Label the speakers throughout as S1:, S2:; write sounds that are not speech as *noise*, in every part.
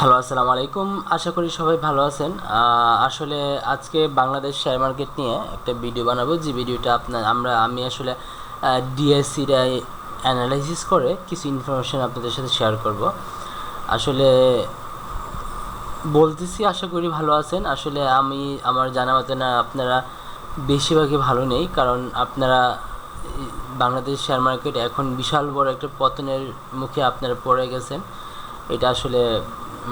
S1: Hello, আসসালামু আলাইকুম। আশা করি সবাই ভালো আছেন। আসলে আজকে বাংলাদেশ শেয়ার মার্কেট নিয়ে একটা ভিডিও বানাবো। যে ভিডিওটা আপনার, আমরা, আমি আসলে ডিএসসিটা অ্যানালাইসিস করে কিছু ইনফরমেশন আপনাদের সাথে শেয়ার করব। আসলে বলতেছি, আশা করি ভালো আছেন। আসলে আমি, আমার জানা মতে না, আপনারা বেশিরভাগই ভালো নেই। কারণ আপনারা, বাংলাদেশ শেয়ার মার্কেট এখন বিশাল বড় একটা পতনের মুখে আপনারা পড়ে গেছেন। এটা আসলে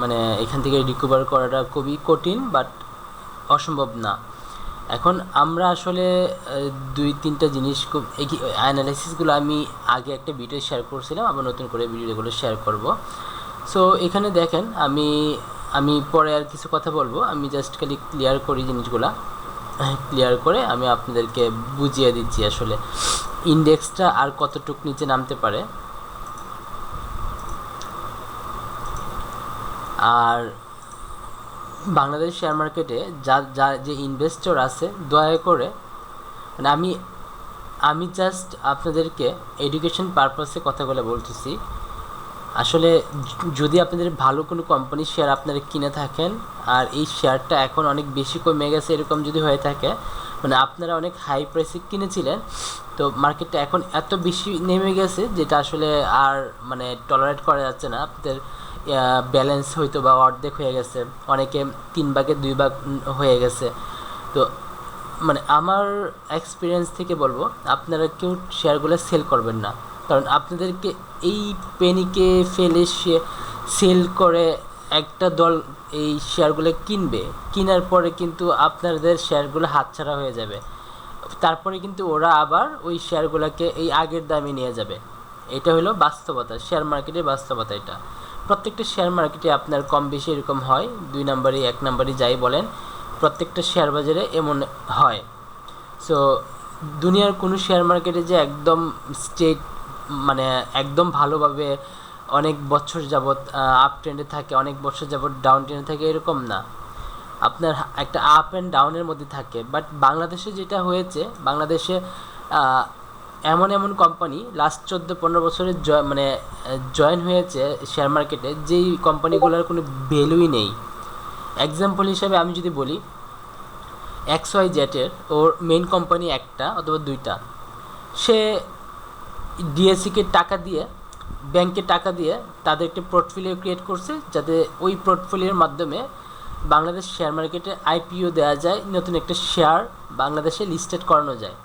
S1: মানে এখান থেকে রিকভার করাটা খুবই কঠিন বাট অসম্ভব না। এখন আমরা আসলে দুই তিনটা জিনিস খুব অ্যানালাইসিসগুলো আমি আগে একটা ভিডিও শেয়ার করছিলাম, আবার নতুন করে ভিডিওগুলো শেয়ার করব। সো এখানে দেখেন, আমি আমি পরে আর কিছু কথা বলব। আমি জাস্ট খালি ক্লিয়ার করি জিনিসগুলা। ক্লিয়ার করে আমি আপনাদেরকে বুঝিয়ে দিচ্ছি আসলে। ইন্ডেক্সটা আর কতটুক নিচে নামতে পারে। আর বাংলাদেশ শেয়ার মার্কেটে যা যা, যে ইনভেস্টর আছে, দয়া করে মানে আমি আমি জাস্ট আপনাদেরকে এডুকেশন পারপাসে কথাগুলো বলতেছি। আসলে যদি আপনাদের ভালো কোনো কোম্পানির শেয়ার আপনারা কিনে থাকেন, আর এই শেয়ারটা এখন অনেক বেশি কমে গেছে, এরকম যদি হয়ে থাকে মানে আপনারা অনেক হাই প্রাইসে কিনেছিলেন তো মার্কেটটা এখন এত বেশি নেমে গেছে যেটা আসলে আর মানে টলারেট করা যাচ্ছে না। আপনাদের ব্যালেন্স হয়তো বা অর্ধেক হয়ে গেছে। অনেকে তিন ভাগে, দুই ভাগ হয়ে গেছে। তো মানে আমার এক্সপিরিয়েন্স থেকে বলব, আপনারা কেউ শেয়ারগুলো সেল করবেন না। কারণ আপনাদেরকে এই পেনিকে ফেলে সে সেল করে একটা দল এই শেয়ারগুলো কিনবে। কেনার পরে কিন্তু আপনাদের শেয়ারগুলো হাতছাড়া হয়ে যাবে। তারপরে কিন্তু ওরা আবার ওই শেয়ারগুলোকে এই আগের দামে নিয়ে যাবে। এটা হলো বাস্তবতা, শেয়ার মার্কেটের বাস্তবতা এটা। প্রত্যেকটা শেয়ার মার্কেটে আপনার কম বেশি এরকম হয়, দুই নাম্বারই, এক নাম্বারই যাই বলেন, প্রত্যেকটা শেয়ার বাজারে এমন হয়। সো দুনিয়ার কোনো শেয়ার মার্কেটে যে একদম স্টেট মানে একদম ভালোভাবে অনেক বছর যাবৎ আপ ট্রেন্ডে থাকে, অনেক বছর যাবৎ ডাউন ট্রেন্ডে থাকে, এরকম না। আপনার একটা আপ অ্যান্ড ডাউনের মধ্যে থাকে। বাট বাংলাদেশে যেটা হয়েছে, বাংলাদেশে এমন এমন কোম্পানি লাস্ট চোদ্দ, পনেরো বছরে মানে জয়েন হয়েছে শেয়ার মার্কেটে যেই কোম্পানিগুলোর কোনো ভ্যালুই নেই। এক্সাম্পল হিসাবে আমি যদি বলি এক্স ওয়াই জেটের ওর মেন কোম্পানি একটা অথবা দুইটা। সে ডিএসসিকে টাকা দিয়ে ব্যাংকে টাকা দিয়ে তাদের একটা পোর্টফোলিও ক্রিয়েট করছে, যাতে ওই পোর্টফোলিওর মাধ্যমে বাংলাদেশ শেয়ার মার্কেটে আইপিও দেওয়া যায়, নতুন একটা শেয়ার বাংলাদেশে লিস্টেড করানো যায়।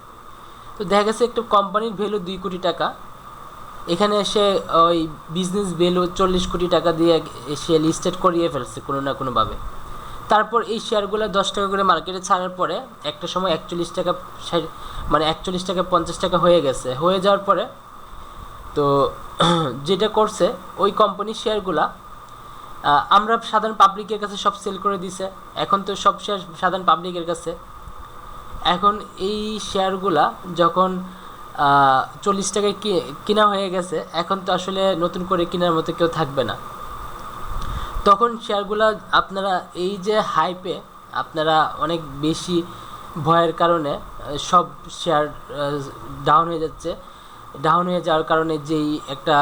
S1: তো দেখা গেছে একটা কোম্পানির ভ্যালু দুই কোটি টাকা। এখানে এসে ওই বিজনেস ভ্যালু চল্লিশ কোটি টাকা দিয়ে সে লিস্টেড করিয়ে ফেলছে কোনো না কোনোভাবে। তারপর এই শেয়ারগুলো দশ টাকা করে মার্কেটে ছাড়ার পরে একটা সময় একচল্লিশ টাকা মানে একচল্লিশ টাকা, পঞ্চাশ টাকা হয়ে গেছে। হয়ে যাওয়ার পরে তো *clears throat* যেটা করছে, ওই কোম্পানির শেয়ারগুলা আমরা সাধারণ পাবলিকের কাছে সব সেল করে দিছে। এখন তো সব শেয়ার সাধারণ পাবলিকের কাছে। এখন এই শেয়ারগুলা যখন চল্লিশ টাকায় কিনা হয়ে গেছে, এখন তো আসলে নতুন করে কেনার মতো কেউ থাকবে না। তখন শেয়ারগুলা আপনারা এই যে হাইপে আপনারা অনেক বেশি ভয়ের কারণে সব শেয়ার ডাউন হয়ে যাচ্ছে। ডাউন হয়ে যাওয়ার কারণে যেই একটা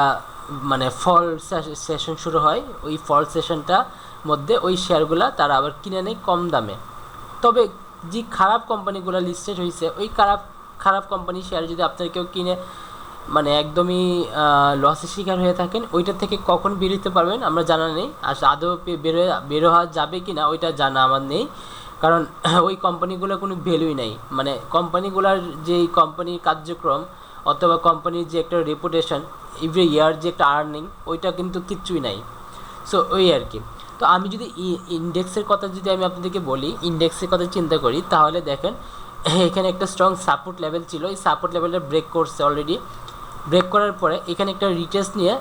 S1: মানে ফল সেশন শুরু হয়, ওই ফল সেশনটা মধ্যে ওই শেয়ারগুলো তারা আবার কিনে নেয় কম দামে। তবে যে খারাপ কোম্পানিগুলো লিস্টেড হয়েছে ওই খারাপ খারাপ কোম্পানি শেয়ার যদি আপনার কেউ কিনে মানে একদমই লসের শিকার হয়ে থাকেন ওইটা থেকে কখন বেরোতে পারবেন আমরা জানা নেই। আর আদৌ বেরো বেরো যাবে কি না ওইটা জানা আমার নেই। কারণ *clears throat* ওই কোম্পানিগুলো কোনো ভ্যালুই নাই। মানে কোম্পানিগুলোর যে কোম্পানির কার্যক্রম অথবা কোম্পানির যে একটা রেপুটেশন এভরি ইয়ার যে একটা আর্নিং ওইটা কিন্তু কিচ্ছুই নাই। সো ওই আর কি। তো আমি যদি ইন্ডেক্সের কথা যদি আমি আপনাদেরকে বলি ইন্ডেক্সের কথা চিন্তা করি, তাহলে দেখেন, এখানে একটা স্ট্রং সাপোর্ট লেভেল ছিল। এই সাপোর্ট লেভেলটা ব্রেক করছে অলরেডি ব্রেক করার পরে এখানে একটা রিটেস্ট নিয়ে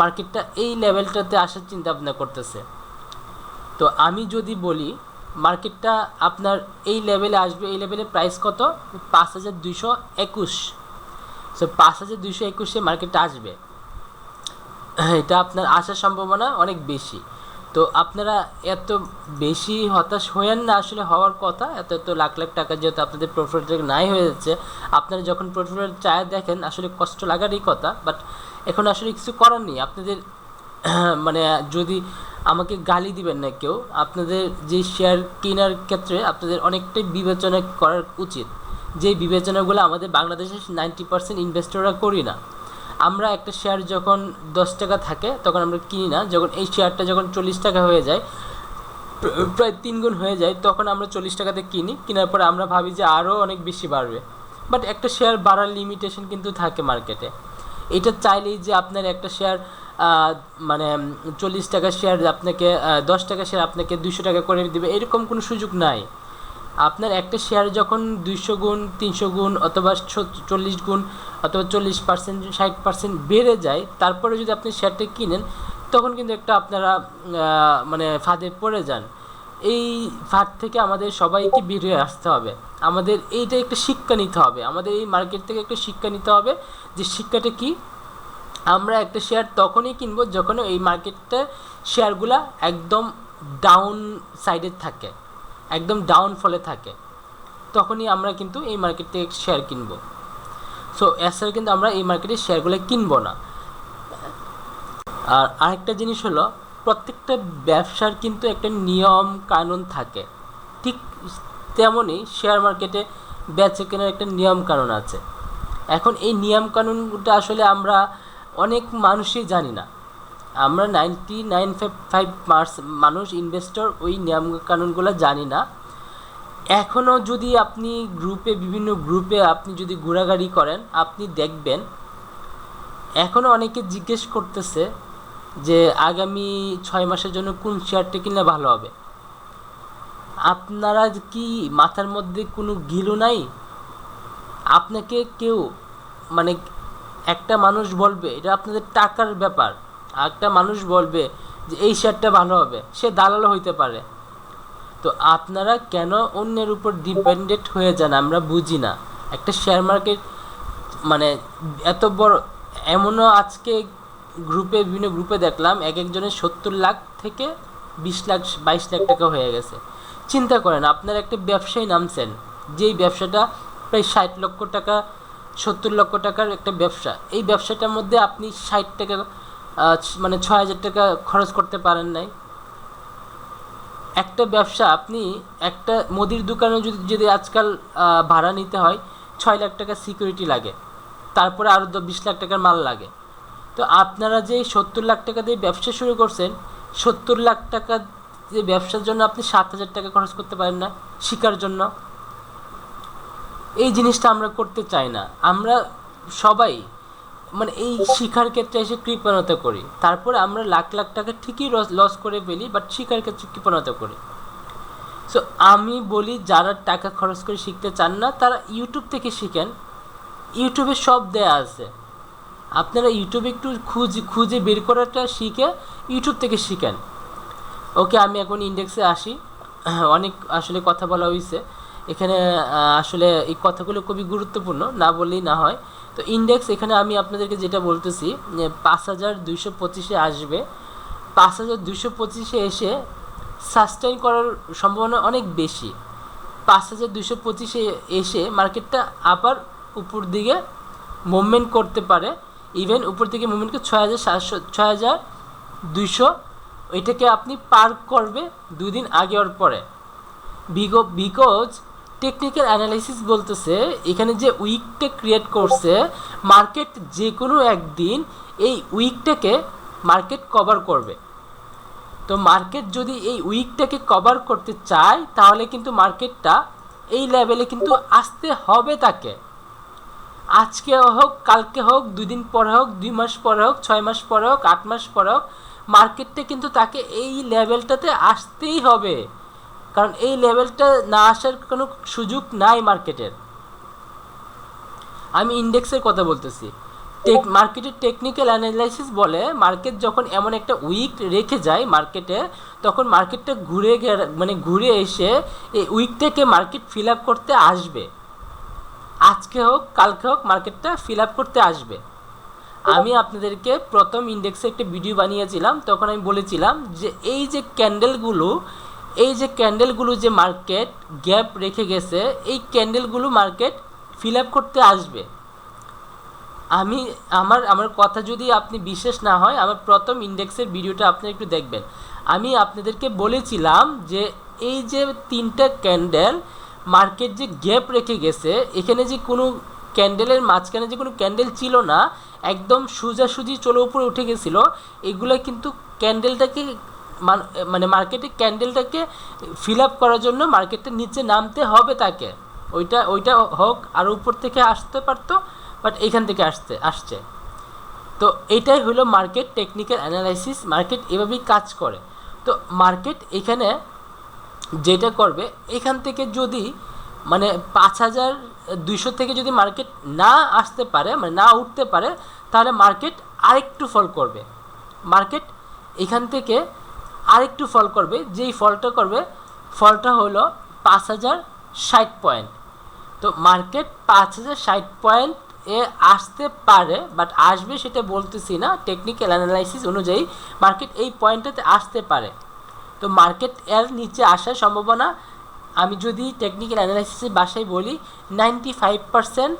S1: মার্কেটটা এই লেভেলটাতে আসার চিন্তা ভাবনা করতেছে। তো আমি যদি বলি মার্কেটটা আপনার এই লেভেলে আসবে, এই লেভেলে প্রাইস কত? পাঁচ হাজার দুইশো একুশ। সো পাঁচ হাজার দুইশো একুশে মার্কেটটা আসবে। এটা আপনার আসার সম্ভাবনা অনেক বেশি। তো আপনারা এত বেশি হতাশ হয়েন না আসলে হওয়ার কথা। এত এত লাখ লাখ টাকা যেহেতু আপনাদের প্রোফাইল নাই হয়ে যাচ্ছে, আপনারা যখন প্রোফাইল চায় দেখেন, আসলে কষ্ট লাগারই কথা। বাট এখন আসলে কিছু করার নেই। আপনাদের *clears throat* মানে যদি আমাকে গালি দিবেন না কেউ, আপনাদের যে শেয়ার কেনার ক্ষেত্রে আপনাদের অনেকটাই বিবেচনা করার উচিত। যে বিবেচনাগুলো আমাদের বাংলাদেশের নাইনটি পার্সেন্ট ইনভেস্টররা করি না, আমরা একটা শেয়ার যখন দশ টাকা থাকে, তখন আমরা কিনি না। যখন এই শেয়ারটা যখন চল্লিশ টাকা হয়ে যায় প্রায় তিন গুণ হয়ে যায়, তখন আমরা চল্লিশ টাকাতে কিনি। কেনার পরে আমরা ভাবি যে আরও অনেক বেশি বাড়বে। বাট একটা শেয়ার বাড়ার লিমিটেশন কিন্তু থাকে মার্কেটে এটা চাইলেই যে আপনার একটা শেয়ার মানে চল্লিশ টাকা শেয়ার আপনাকে দশ টাকা শেয়ার আপনাকে দুশো টাকা করে দেবে, এরকম কোনো সুযোগ নাই। আপনার একটা শেয়ার যখন দুইশো গুণ, তিনশো গুণ অথবা চল্লিশ গুণ অথবা চল্লিশ পার্সেন্ট ষাট পার্সেন্ট বেড়ে যায়, তারপরে যদি আপনি শেয়ারটা কিনেন, তখন কিন্তু একটা আপনারা মানে ফাঁদে পড়ে যান। এই ফাঁদ থেকে আমাদের সবাইকে বেরিয়ে আসতে হবে। আমাদের এইটা একটা শিক্ষা নিতে হবে। আমাদের এই মার্কেট থেকে একটা শিক্ষা নিতে হবে যে শিক্ষাটা কি? আমরা একটা শেয়ার তখনই কিনবো যখন এই মার্কেটটা শেয়ারগুলা একদম ডাউন সাইডে থাকে। একদম ডাউন ফলে থাকে। তখনই আমরা কিন্তু এই মার্কেট থেকে শেয়ার কিনবো। সো এছাড়া কিন্তু আমরা এই মার্কেটে শেয়ারগুলো কিনবো না। আর আরেকটা জিনিস হলো, প্রত্যেকটা ব্যবসার কিন্তু একটা নিয়ম, কানুন থাকে। ঠিক তেমনই শেয়ার মার্কেটে বেচে কেনার একটা নিয়ম কানুন আছে। এখন এই নিয়ম কানুনটা আসলে আমরা অনেক মানুষই জানি না। আমরা নাইনটি নাইন ফাইভ মানুষ ইনভেস্টর ওই নিয়ম কানুনগুলো জানি না। এখনও যদি আপনি গ্রুপে বিভিন্ন গ্রুপে আপনি যদি ঘোরাঘুরি করেন, আপনি দেখবেন এখনও অনেকে জিজ্ঞেস করতেছে যে আগামী ছয় মাসের জন্য কোন শেয়ারটা কিনলে ভালো হবে। আপনারা কি মাথার মধ্যে কোনো গিলো নাই? আপনাকে কেউ মানে একটা মানুষ বলবে, এটা আপনাদের টাকার ব্যাপার। একটা মানুষ বলবে যে, এই শেয়ারটা ভালো হবে। সে দালালও হইতে পারে। তো আপনারা কেন অন্যের উপর ডিপেন্ডেন্ট হয়ে যান আমরা বুঝি না। একটা শেয়ার মার্কেট মানে এত বড়, এমনও আজকে গ্রুপে, বিভিন্ন গ্রুপে দেখলাম এক একজনের সত্তর লাখ থেকে বিশ লাখ, বাইশ লাখ টাকা হয়ে গেছে। চিন্তা করেন, আপনারা একটা ব্যবসায়ী নামছেন, যেই ব্যবসাটা প্রায় ষাট লক্ষ টাকা, সত্তর লক্ষ টাকার একটা ব্যবসা। এই ব্যবসাটার মধ্যে আপনি ষাট টাকা মানে ছয় হাজার টাকা খরচ করতে পারেন নাই। একটা ব্যবসা আপনি একটা মুদির দোকানে যদি যদি আজকাল ভাড়া নিতে হয়, ছয় লাখ টাকা সিকিউরিটি লাগে। তারপরে আরও বিশ লাখ টাকার মাল লাগে। তো আপনারা যে সত্তর লাখ টাকা দিয়ে ব্যবসা শুরু করছেন, সত্তর লাখ টাকা যে ব্যবসার জন্য আপনি সাত হাজার টাকা খরচ করতে পারেন না, শিকার জন্য। এই জিনিসটা আমরা করতে চাই না। আমরা সবাই মানে এই শিখার ক্ষেত্রে এসে কৃপণতা করি। তারপরে আমরা লাখ লাখ টাকা ঠিকই লস করে ফেলি বাট শিখার ক্ষেত্রে কৃপণতা করি। সো আমি বলি যারা টাকা খরচ করে শিখতে চান না, তারা ইউটিউব থেকে শিখেন। ইউটিউবে সব দেয়া আছে। আপনারা ইউটিউবে একটু খুঁজে খুঁজে বের করাটা শিখে ইউটিউব থেকে শিখেন। ওকে, আমি এখন ইন্ডেক্সে আসি। অনেক আসলে কথা বলা হয়েছে এখানে আসলে এই কথাগুলো খুবই গুরুত্বপূর্ণ, না বললেই না হয়। তো ইন্ডেক্স এখানে আমি আপনাদেরকে যেটা বলতেছি পাঁচ হাজার দুইশো পঁচিশে আসবে। পাঁচ হাজার দুইশো পঁচিশে এসে সাস্টেইন করার সম্ভাবনা অনেক বেশি। পাঁচ হাজার দুইশো পঁচিশে এসে মার্কেটটা আবার উপর দিকে মুভমেন্ট করতে পারে। ইভেন উপর থেকে মুভমেন্টকে ছয় হাজার সাতশো, ছয় হাজার দুইশো, এটাকে আপনি পার করবে দুদিন আগে ওর পরে। বিকজ টেকনিক্যাল অ্যানালাইসিস বলতেছে, এখানে যে উইকটা ক্রিয়েট করছে মার্কেট যে কোনো একদিন এই উইকটাকে মার্কেট কভার করবে। তো মার্কেট যদি এই উইকটাকে কভার করতে চায়, তাহলে কিন্তু মার্কেটটা এই লেভেলে কিন্তু আসতে হবে তাকে। আজকে হোক, কালকে হোক দুই দিন পরে হোক, দুই মাস পরে হোক, ছয় মাস পরে হোক, আট মাস পরে হোক মার্কেটটা কিন্তু তাকে এই লেভেলটাতে আসতেই হবে। কারণ এই লেভেলটা না আসার কোনো সুযোগ নাই মার্কেটের। আমি ইন্ডেক্সের কথা বলতেছি। টেক মার্কেটের টেকনিক্যাল অ্যানালাইসিস বলে মার্কেট যখন এমন একটা উইক রেখে যায় মার্কেটে তখন মার্কেটটা ঘুরে মানে ঘুরে এসে এই উইকটাকে মার্কেট ফিল আপ করতে আসবে। আজকে হোক কালকে হোক মার্কেটটা ফিল আপ করতে আসবে। আমি আপনাদেরকে প্রথম ইন্ডেক্সে একটা ভিডিও বানিয়েছিলাম তখন আমি বলেছিলাম যে এই যে ক্যান্ডেলগুলো এই যে ক্যান্ডেলগুলো যে মার্কেট গ্যাপ রেখে গেছে, এই ক্যান্ডেলগুলো মার্কেট ফিল আপ করতে আসবে। আমি, আমার আমার কথা যদি আপনি বিশেষ না হয়, আমার প্রথম ইন্ডেক্সের ভিডিওটা আপনি একটু দেখবেন। আমি আপনাদেরকে বলেছিলাম যে এই যে তিনটা ক্যান্ডেল মার্কেট যে গ্যাপ রেখে গেছে, এখানে যে কোনো ক্যান্ডেলের মাঝখানে যে কোনো ক্যান্ডেল ছিল না, একদম সোজাসুজি চলে উপরে উঠে গেছিল। এগুলো কিন্তু ক্যান্ডেলটাকে মানে মার্কেটে ক্যান্ডেলটাকে ফিল আপ করার জন্য মার্কেটের নিচে নামতে হবে তাকে। ওইটা ওইটা হোক, আর উপর থেকে আসতে পারতো বাট এখান থেকে আসতে, আসছে। তো এটাই হলো মার্কেট টেকনিক্যাল অ্যানালাইসিস মার্কেট এভাবেই কাজ করে। তো মার্কেট এখানে যেটা করবে, এখান থেকে যদি মানে পাঁচ হাজার দুইশো থেকে যদি মার্কেট না আসতে পারে মানে না উঠতে পারে, তাহলে মার্কেট আরেকটু ফল করবে। মার্কেট এখান থেকে আরেকটু ফল করবে, যেই ফলটা করবে ফলটা হলো পাঁচ হাজার ষাট পয়েন্ট তো মার্কেট পাঁচ হাজার ষাট পয়েন্ট এ আসতে পারে বাট আসবে সেটা বলতেছি না টেকনিক্যাল অ্যানালাইসিস অনুযায়ী মার্কেট এই পয়েন্টটাতে আসতে পারে। তো মার্কেট এর নিচে আসার সম্ভাবনা, আমি যদি টেকনিক্যাল অ্যানালাইসিসের বাসায় বলি নাইনটি ফাইভ পারসেন্ট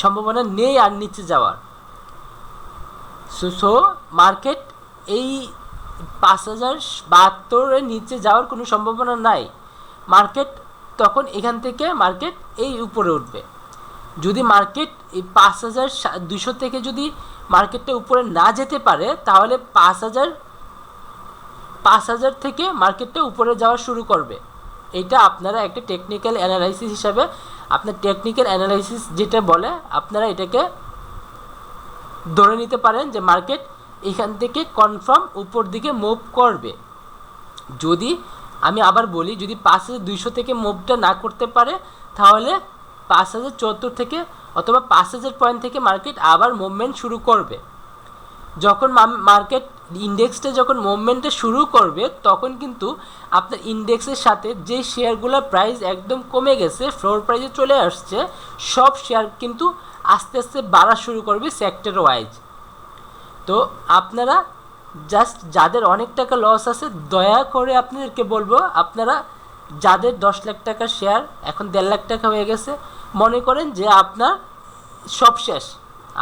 S1: সম্ভাবনা নেই আর নিচে যাওয়ার। সো মার্কেট এই পাঁচ হাজার বাহাত্তরের নিচে যাওয়ার কোনো সম্ভাবনা নাই। মার্কেট তখন এখান থেকে মার্কেট এই উপরে উঠবে। যদি মার্কেট এই পাঁচ হাজার দুশো থেকে যদি মার্কেটটা উপরে না যেতে পারে, তাহলে পাঁচ হাজার পাঁচ হাজার থেকে মার্কেটটা উপরে যাওয়া শুরু করবে। এটা আপনারা একটা টেকনিক্যাল অ্যানালাইসিস হিসাবে, আপনার টেকনিক্যাল অ্যানালাইসিস যেটা বলে, আপনারা এটাকে ধরে নিতে পারেন যে মার্কেট এখান থেকে কনফার্ম উপর দিকে মুভ করবে। যদি আমি আবার বলি, যদি পাঁচ হাজার দুইশো থেকে মুভটা না করতে পারে, তাহলে পাঁচ হাজার চুয়াত্তর থেকে অথবা পাঁচ হাজার পয়েন্ট থেকে মার্কেট আবার মুভমেন্ট শুরু করবে। যখন মার্কেট ইন্ডেক্সটা যখন মুভমেন্টটা শুরু করবে, তখন কিন্তু আপনার ইন্ডেক্সের সাথে যে শেয়ারগুলোর প্রাইস একদম কমে গেছে ফ্লোর প্রাইসে চলে আসছে, সব শেয়ার কিন্তু আস্তে আস্তে বাড়া শুরু করবে সেক্টর ওয়াইজ তো আপনারা জাস্ট যাদের অনেক টাকা লস আছে, দয়া করে আপনাদেরকে বলব, আপনারা যাদের দশ লাখ টাকা শেয়ার এখন দেড় লাখ টাকা হয়ে গেছে, মনে করেন যে আপনার সব শেষ।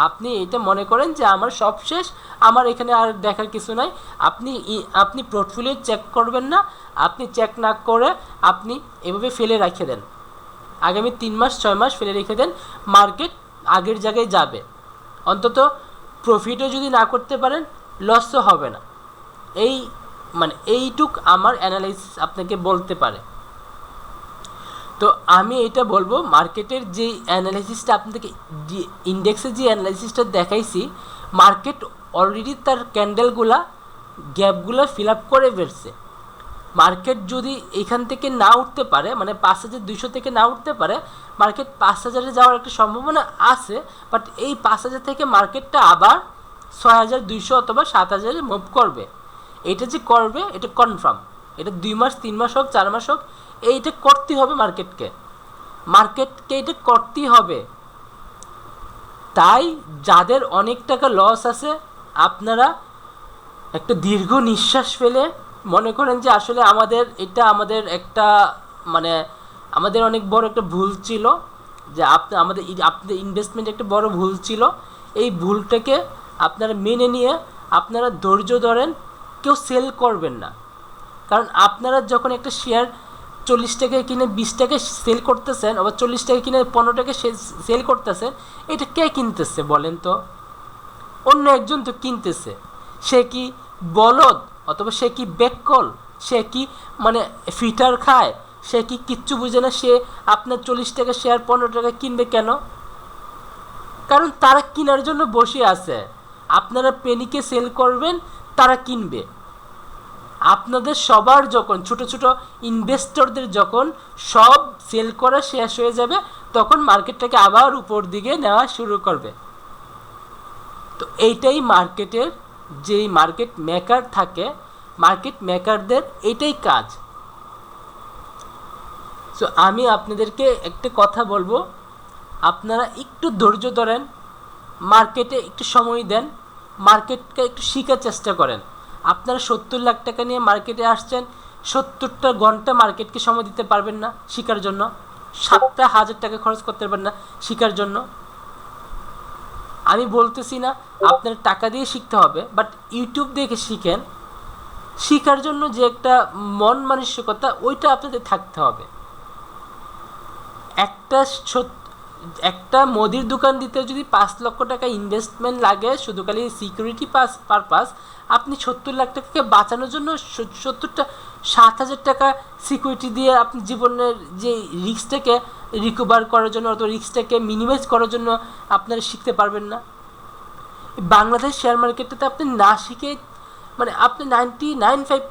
S1: আপনি এটা মনে করেন যে আমার সব শেষ, আমার এখানে আর দেখার কিছু নাই। আপনি আপনি পোর্টফোলিও চেক করবেন না, আপনি চেক না করে আপনি এভাবে ফেলে রেখে দেন। আগামী তিন মাস, ছয় মাস ফেলে রেখে দেন মার্কেট আগের জায়গায় যাবে। অন্তত প্রফিটও যদি না করতে পারেন লসও হবে না। এই মানে এইটুক আমার অ্যানালাইসিস আপনাকে বলতে পারে। তো আমি এটা বলব মার্কেটের যে অ্যানালাইসিসটা আপনাদেরকে ইন্ডেক্সের যে অ্যানালাইসিসটা দেখাইছি মার্কেট অলরেডি তার ক্যান্ডেলগুলা গ্যাপগুলো ফিল আপ করে ফেলছে। মার্কেট যদি এখান থেকে না উঠতে পারে মানে পাঁচ হাজার দুইশো থেকে না উঠতে পারে, মার্কেট পাঁচ হাজারে যাওয়ার একটা সম্ভাবনা আছে বাট এই পাঁচ হাজার থেকে মার্কেটটা আবার ছয় হাজার দুইশো অথবা সাত হাজারে মুভ করবে। এটা যে করবে, এটা কনফার্ম এটা দুই মাস, তিন মাস হোক, চার মাস হোক, এইটা করতেই হবে মার্কেটকে। মার্কেটকে এটা করতেই হবে। তাই যাদের অনেক টাকা লস আছে, আপনারা একটা দীর্ঘ নিঃশ্বাস ফেলে মনে করেন যে আসলে আমাদের, এটা আমাদের একটা মানে আমাদের অনেক বড় একটা ভুল ছিল যে আপনি আমাদের আপনাদের ইনভেস্টমেন্ট একটা বড় ভুল ছিল। এই ভুলটাকে আপনারা মেনে নিয়ে আপনারা ধৈর্য ধরেন, কেউ সেল করবেন না। কারণ আপনারা যখন একটা শেয়ার চল্লিশ টাকায় কিনে বিশ টাকায় সেল করতেছেন, আবার চল্লিশ টাকায় কিনে পনেরো টাকায় সেল করতেছেন, এটা কে কিনতেছে বলেন তো? অন্য একজন তো কিনতেছে। সে কি বলদ? অথবা সে কি বেকল? সে কি মানে ফিটার খায়? সে কি কিচ্ছু বুঝে না সে আপনার চল্লিশ টাকা শেয়ার পনেরো টাকা কিনবে কেন? কারণ তারা কেনার জন্য বসে আছে। আপনারা পেনিকে সেল করবেন, তারা কিনবে। আপনাদের সবার যখন, ছোট ছোট ইনভেস্টরদের যখন সব সেল করা শেষ হয়ে যাবে, তখন মার্কেটটাকে আবার উপর দিকে নেওয়া শুরু করবে। তো এইটাই মার্কেটের যেই মার্কেট মেকার থাকে মার্কেট মেকারদের এটাই কাজ। সো আমি আপনাদেরকে একটা কথা বলব। আপনারা একটু ধৈর্য ধরেন মার্কেটে একটু সময় দেন মার্কেটকে একটু শেখার চেষ্টা করেন। আপনারা সত্তর লাখ টাকা নিয়ে মার্কেটে আসছেন, সত্তরটা ঘণ্টা মার্কেটকে সময় দিতে পারবেন না শেখার জন্য। সাতটা হাজার টাকা খরচ করতে পারবেন না শেখার জন্য। আমি বলতেছি না আপনার টাকা দিয়ে শিখতে হবে বাট ইউটিউব দেখে শিখেন। শিখার জন্য যে একটা মন মানসিকতা, ওইটা আপনাদের থাকতে হবে। একটা একটা মুদির দোকান দিতে যদি পাঁচ লক্ষ টাকা ইনভেস্টমেন্ট লাগে, শুধু খালি সিকিউরিটি পাস পারপাস আপনি সত্তর লাখ টাকাকে বাঁচানোর জন্য সত্তরটা, সাত হাজার টাকা সিকিউরিটি দিয়ে আপনি জীবনের যে রিস্কটাকে রিকভার করার জন্য অথবা রিস্কটাকে মিনিমাইজ করার জন্য আপনারা শিখতে পারবেন না। বাংলাদেশ শেয়ার মার্কেটটাতে আপনি না শিখে মানে আপনি ninety nine five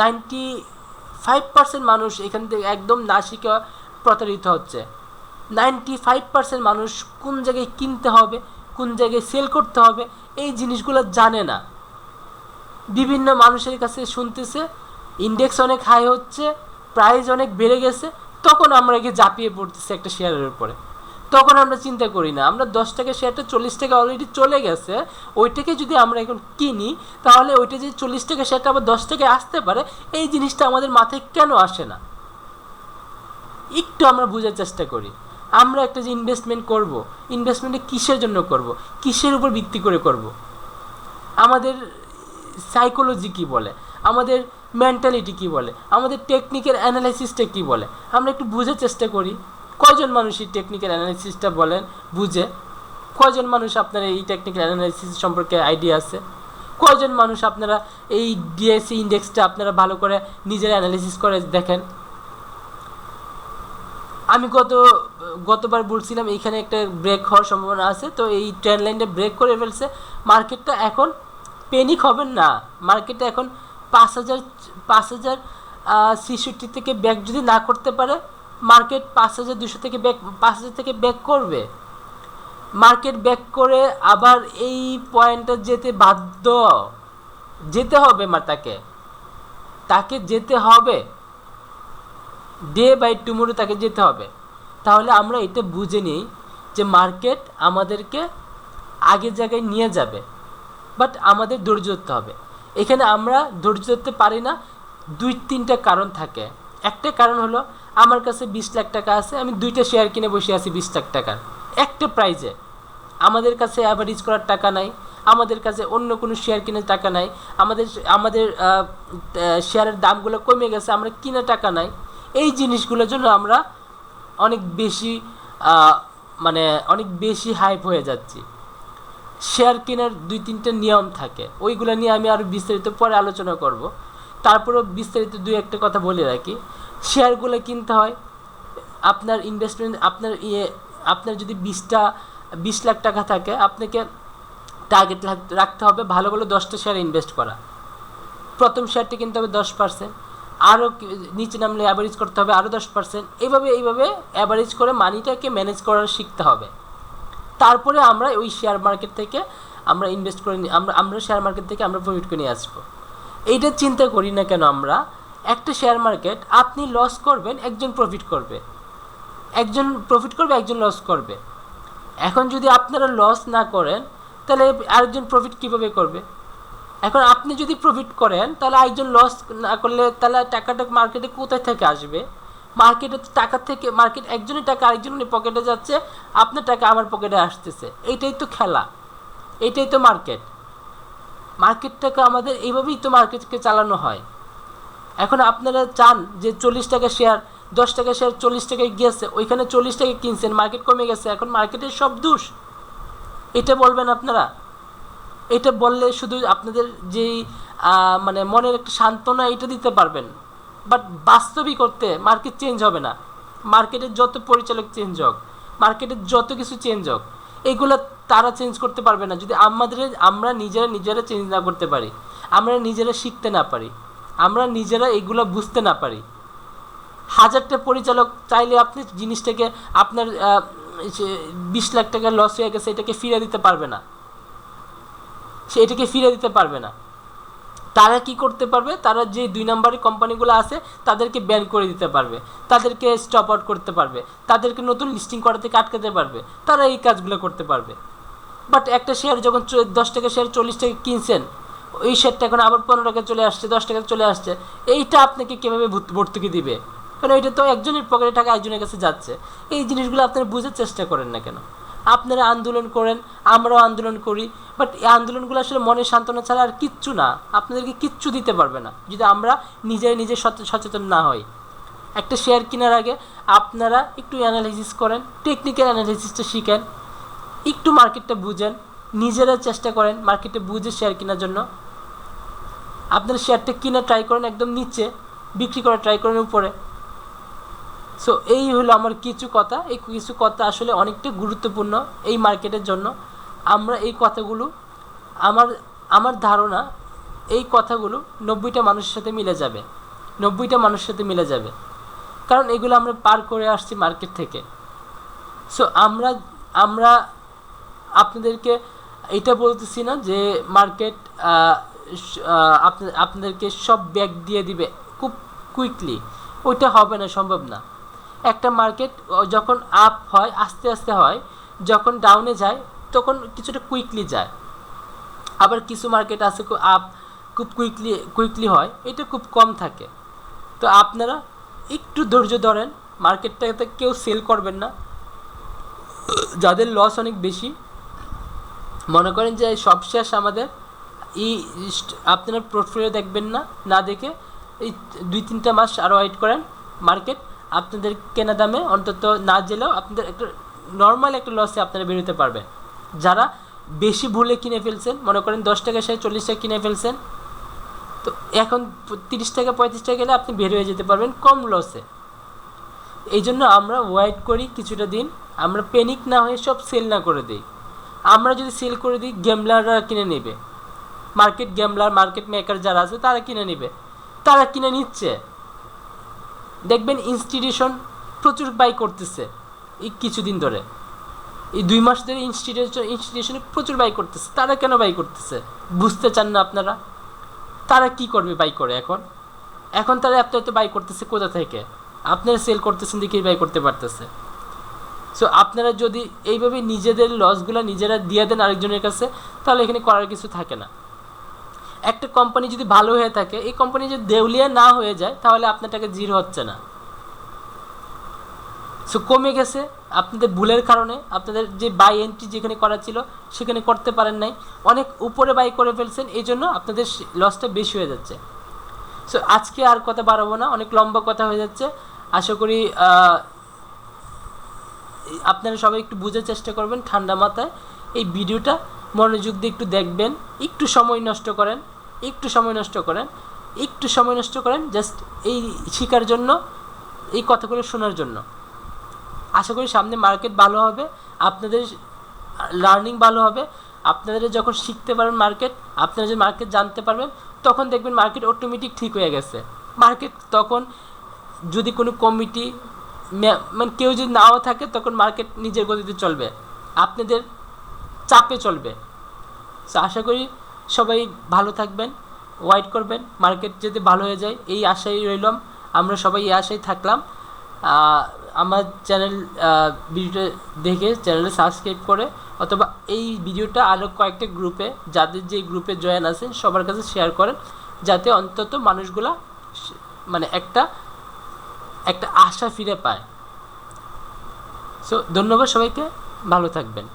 S1: ninety five percent মানুষ এখান থেকে একদম না শিখে প্রতারিত হচ্ছে। নাইনটি ফাইভ পার্সেন্ট মানুষ কোন জায়গায় কিনতে হবে, কোন জায়গায় সেল করতে হবে, এই জিনিসগুলো জানে না। বিভিন্ন মানুষের কাছে শুনতেছে ইন্ডেক্স অনেক হাই হচ্ছে প্রাইস অনেক বেড়ে গেছে তখন আমরা গিয়ে ঝাঁপিয়ে পড়তেছি একটা শেয়ারের উপরে। তখন আমরা চিন্তা করি না, আমরা দশ টাকা শেয়ারটা চল্লিশ টাকা অলরেডি চলে গেছে, ওইটাকে যদি আমরা এখন কিনি, তাহলে ওইটা যে চল্লিশ টাকা শেয়ারটা আবার দশ টাকায় আসতে পারে, এই জিনিসটা আমাদের মাথায় কেন আসে না? একটু আমরা বোঝার চেষ্টা করি। আমরা একটা যে ইনভেস্টমেন্ট করব ইনভেস্টমেন্টে কিসের জন্য করব? কিসের উপর ভিত্তি করে করব? আমাদের সাইকোলজি কি বলে? আমাদের মেন্টালিটি কি বলে? আমাদের টেকনিক্যাল অ্যানালাইসিসটা কি বলে? আমরা একটু বুঝার চেষ্টা করি। মানুষ এই টেকনিক্যাল অ্যানালাইসিসটা বলেন? বুঝে। কয়জন মানুষ আপনার এই টেকনিক্যাল অ্যানালাইসিস সম্পর্কে আইডিয়া আছে? কয়জন মানুষ আপনারা এই ডিএসসি ইন্ডেক্সটা আপনারা ভালো করে নিজের অ্যানালাইসিস করে দেখেন? আমি গত, গতবার বলছিলাম এইখানে একটা ব্রেক হওয়ার সম্ভাবনা আছে, তো এই ট্রেন লাইনটা ব্রেক করে ফেলছে। মার্কেটটা এখন পেনিক হবেন না। মার্কেটটা এখন পাঁচ হাজার পাঁচ হাজার ছেষট্টি থেকে ব্যাক যদি না করতে পারে মার্কেট পাঁচ হাজার দুশো থেকে ব্যাক পাঁচ হাজার থেকে ব্যাক করবে। মার্কেট ব্যাক করে আবার এই পয়েন্টটা যেতে বাধ্য, যেতে হবে মা তাকে। তাকে যেতে হবে। ডে বাই টুমোরো তাকে যেতে হবে। তাহলে আমরা এটা বুঝে নিই যে মার্কেট আমাদেরকে আগের জায়গায় নিয়ে যাবে বাট আমাদের ধৈর্য ধরতে হবে। এখানে আমরা ধৈর্য ধরতে পারি না। দুই, তিনটা কারণ থাকে। একটা কারণ হলো, আমার কাছে বিশ লাখ টাকা আছে, আমি দুইটা শেয়ার কিনে বসে আছি বিশ লাখ টাকার। একটা প্রাইজে আমাদের কাছে অ্যাভারেজ করার টাকা নাই, আমাদের কাছে অন্য কোনো শেয়ার কিনে টাকা নাই, আমাদের আমাদের শেয়ারের দামগুলো কমে গেছে, আমরা কিনে টাকা নাই। এই জিনিসগুলোর জন্য আমরা অনেক বেশি মানে অনেক বেশি হাইপ হয়ে যাচ্ছি। শেয়ার কেনার দুই তিনটে নিয়ম থাকে। ওইগুলো নিয়ে আমি আরও বিস্তারিত পরে আলোচনা করব। তারপরেও বিস্তারিত দুই একটা কথা বলে রাখি। শেয়ারগুলো কিনতে হয়, আপনার ইনভেস্টমেন্ট আপনার ইয়ে আপনার যদি বিশটা, বিশ লাখ টাকা থাকে, আপনাকে টার্গেট রাখতে হবে ভালো ভালো দশটা শেয়ার ইনভেস্ট করা। প্রথম শেয়ারটি কিনতে হবে দশ পার্সেন্ট আরও নিচে নামলে অ্যাভারেজ করতে হবে আরও দশ পার্সেন্ট এইভাবে এইভাবে অ্যাভারেজ করে মানিটাকে ম্যানেজ করা শিখতে হবে। তারপরে আমরা ওই শেয়ার মার্কেট থেকে আমরা ইনভেস্ট করে আমরা আমরা শেয়ার মার্কেট থেকে আমরা প্রফিট করে নিয়ে আসব। এইটা চিন্তা করি না কেন আমরা? একটা শেয়ার মার্কেট আপনি লস করবেন, একজন প্রফিট করবে। একজন প্রফিট করবে, একজন লস করবে। এখন যদি আপনারা লস না করেন, তাহলে আরেকজন প্রফিট কীভাবে করবে? এখন আপনি যদি প্রফিট করেন, তাহলে আরেকজন লস না করলে তাহলে টাকাটা মার্কেটে কোথায় থেকে আসবে? মার্কেটে টাকা থেকে, মার্কেট একজনের টাকা আরেকজনের পকেটে যাচ্ছে, আপনার টাকা আমার পকেটে আসতেছে। এইটাই তো খেলা। এইটাই তো মার্কেট। মার্কেটটাকে আমাদের এইভাবেই তো মার্কেটকে চালানো হয়। এখন আপনারা চান যে চল্লিশ টাকা শেয়ার দশ টাকা শেয়ার চল্লিশ টাকায় গিয়েছে, ওইখানে চল্লিশ টাকা কিনছেন, মার্কেট কমে গেছে, এখন মার্কেটের সব দোষ। এটা বলবেন আপনারা? এটা বললে শুধু আপনাদের যেই মানে মনের একটা সান্ত্বনা এটা দিতে পারবেন। বাট বাস্তবিক করতে মার্কেট চেঞ্জ হবে না। মার্কেটের যত পরিচালক চেঞ্জ হোক মার্কেটের যত কিছু চেঞ্জ হোক এইগুলো তারা চেঞ্জ করতে পারবে না। যদি আমাদের, আমরা নিজেরা নিজেরা চেঞ্জ না করতে পারি, আমরা নিজেরা শিখতে না পারি, আমরা নিজেরা এগুলো বুঝতে না পারি, হাজারটা পরিচালক চাইলে আপনি জিনিসটাকে আপনার বিশ লাখ টাকা লস হয়ে গেছে, এটাকে ফিরে দিতে পারবে না। সে এটাকে ফিরে দিতে পারবে না। তারা কি করতে পারবে? তারা যে দুই নম্বরের কোম্পানিগুলো আছে, তাদেরকে ব্যান করে দিতে পারবে। তাদেরকে স্টপ আউট করতে পারবে। তাদেরকে নতুন লিস্টিং করা থেকে আটকাতে পারবে। তারা এই কাজগুলো করতে পারবে। বাট একটা শেয়ার যখন দশ টাকা শেয়ার চল্লিশ টাকা কিনছেন, ওই শেয়ারটা এখন আবার পনেরো টাকা চলে আসছে, দশ টাকা চলে আসছে। এইটা আপনাকে কীভাবে ভর্ত- ভর্তুকি দিবে? কারণ এটা তো একজনের পকেটে টাকা একজনের কাছে যাচ্ছে। এই জিনিসগুলো আপনারা বুঝার চেষ্টা করেন না কেন? আপনারা আন্দোলন করেন, আমরাও আন্দোলন করি। বাট এই আন্দোলনগুলো আসলে মনের সান্ত্বনা ছাড়া আর কিচ্ছু না। আপনাদেরকে কিচ্ছু দিতে পারবে না, যদি আমরা নিজে নিজে সচে- সচেতন না হই। একটা শেয়ার কেনার আগে আপনারা একটু অ্যানালাইসিস করেন টেকনিক্যাল অ্যানালাইসিসটা শিখেন, একটু মার্কেটটা বুঝেন, নিজেরা চেষ্টা করেন মার্কেটে বুঝে শেয়ার কেনার জন্য। আপনারা শেয়ারটা কিনে ট্রাই করেন একদম নিচে, বিক্রি করা ট্রাই করেন উপরে। সো এই হলো আমার কিছু কথা। এই কিছু কথা আসলে অনেকটা গুরুত্বপূর্ণ এই মার্কেটের জন্য। আমরা এই কথাগুলো, আমার আমার ধারণা, এই কথাগুলো নব্বইটা মানুষের সাথে মিলে যাবে। নব্বইটা মানুষের সাথে মিলে যাবে। কারণ এগুলো আমরা পার করে আসছি মার্কেট থেকে। সো আমরা আমরা আপনাদেরকে এটা বলতেছি না যে মার্কেট আপনাদেরকে সব ব্যাগ দিয়ে দিবে খুব কুইকলি ওইটা হবে না, সম্ভব না। একটা মার্কেট যখন আপ হয়, আস্তে আস্তে হয়, যখন ডাউনে যায়, তখন কিছুটা কুইকলি যায়। আবার কিছু মার্কেট আছে আপ খুব কুইকলি কুইকলি হয়, এটা খুব কম থাকে। তো আপনারা একটু ধৈর্য ধরেন মার্কেটটাতে কেউ সেল করবেন না। যাদের লস অনেক বেশি, মনে করেন যে সব শেষ আমাদের এই আপনারা পোর্টফোলিও দেখবেন না না দেখে এই দুই তিনটা মাস আরও ওয়েট করেন মার্কেট আপনাদের কেনা দামে অন্তত না জেলেও আপনাদের একটা নর্মাল একটা লসে আপনারা বেরোতে পারবে। যারা বেশি ভুলে কিনে ফেলছেন, মনে করেন দশ টাকা শেয়ার চল্লিশ টাকা কিনে ফেলছেন, তো এখন তিরিশ টাকা, পঁয়ত্রিশ টাকা গেলে আপনি বের হয়ে যেতে পারবেন কম লসে এই জন্য আমরা ওয়েট করি কিছুটা দিন, আমরা প্যানিক না হয়ে সব সেল না করে দিই। আমরা যদি সেল করে দিই গেমলাররা কিনে নেবে। মার্কেট গেমলার মার্কেট মেকার যারা আছে, তারা কিনে নেবে। তারা কিনে নিচ্ছে। দেখবেন ইনস্টিটিউশন প্রচুর বাই করতেছে, এই কিছুদিন ধরে। এই দুই মাস ধরে ইনস্টিটিউশন ইনস্টিটিউশনে প্রচুর বাই করতেছে। তারা কেন বাই করতেছে? বুঝতে চান না আপনারা? তারা কি করবে বাই করে এখন? এখন তারা এত এত বাই করতেছে কোথা থেকে? আপনারা সেল করতেছেন দেখেই বাই করতে পারতেছে। সো আপনারা যদি এইভাবে নিজেদের লসগুলো নিজেরা দিয়ে দেন আরেকজনের কাছে, তাহলে এখানে করার কিছু থাকে না। একটা কোম্পানি যদি ভালো হয়ে থাকে, এই কোম্পানি যদি দেউলিয়া না হয়ে যায়, তাহলে আপনার টাকা জিরো হচ্ছে না। সো কমে গেছে। আপনাদের ভুলের কারণে আপনাদের যে বাই এন্ট্রি যেখানে করা ছিল, সেখানে করতে পারেন নাই। অনেক উপরে বাই করে ফেলছেন, এই জন্য আপনাদের লসটা বেশি হয়ে যাচ্ছে। সো আজকে আর কথা বাড়াবো না, অনেক লম্বা কথা হয়ে যাচ্ছে। আশা করি আপনারা সবাই একটু বোঝার চেষ্টা করবেন ঠান্ডা মাথায়। এই ভিডিওটা মনোযোগ দিয়ে একটু দেখবেন, একটু সময় নষ্ট করেন, একটু সময় নষ্ট করেন, একটু সময় নষ্ট করেন জাস্ট এই শেখার জন্য, এই কথাগুলো শোনার জন্য। আশা করি সামনে মার্কেট ভালো হবে, আপনাদের লার্নিং ভালো হবে, আপনাদের যখন শিখতে পারবেন মার্কেট আপনারা যে মার্কেট জানতে পারবেন, তখন দেখবেন মার্কেট অটোমেটিক ঠিক হয়ে গেছে। মার্কেট তখন যদি কোনো কমিটি মানে কেউ যদি নাও থাকে, তখন মার্কেট নিজের গতিতে চলবে। আপনাদের চাপে চলবে। আশা করি সবাই ভালো থাকবেন ওয়াইট করবেন মার্কেট যদি ভালো হয়ে যায়, এই আশায় রইলাম। আমরা সবাই এই আশায় থাকলাম। আমার চ্যানেল ভিডিওটা দেখে চ্যানেলে সাবস্ক্রাইব করে অথবা এই ভিডিওটা আরও কয়েকটা গ্রুপে যাদের যে গ্রুপে জয়েন আছেন, সবার কাছে শেয়ার করেন। যাতে অন্তত মানুষগুলা মানে একটা একটা আশা ফিরে পায়। সো ধন্যবাদ সবাইকে। ভালো থাকবেন।